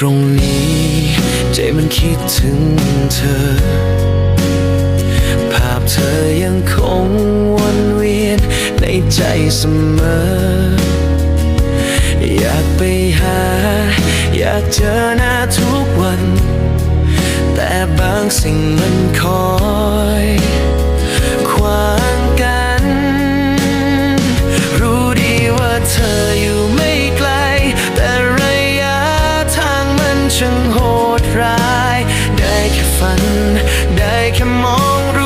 ตรงนี้ ใจมันคิดถึงเธอ ภาพเธอยังคงวนเวียนในใจเสมอ อยากไปหา อยากเจอหน้าทุกวัน แต่บางสิ่งมันคอย ช่างโหดร้าย ได้แค่ฝัน ได้แค่มองรู้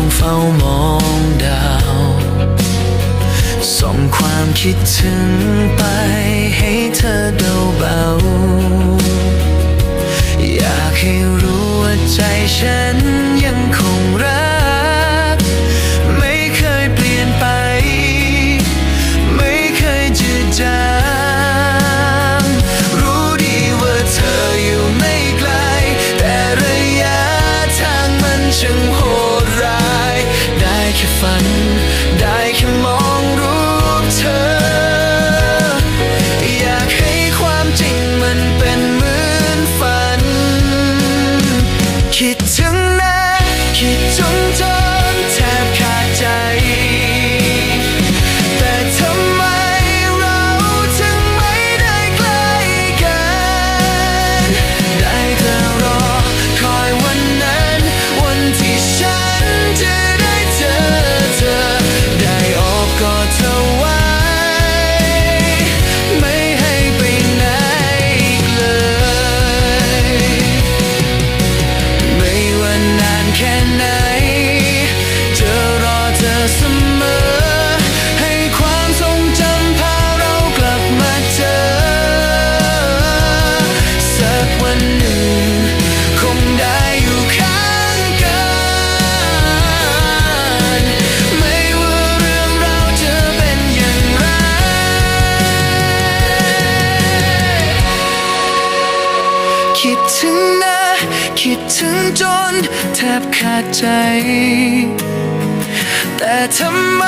คงเฝ้ามองดาว ส่งความคิดถึงไปให้เธอเดาเบา อยากให้รู้ว่าใจฉัน คิดถึงนะคิดถึงเธอ วันหนึ่ง คงได้อยู่ข้างกัน ไม่ว่าเรื่องราวจะเป็นอย่างไร คิดถึงนะ คิดถึงจนแทบขาดใจ แต่ทำไม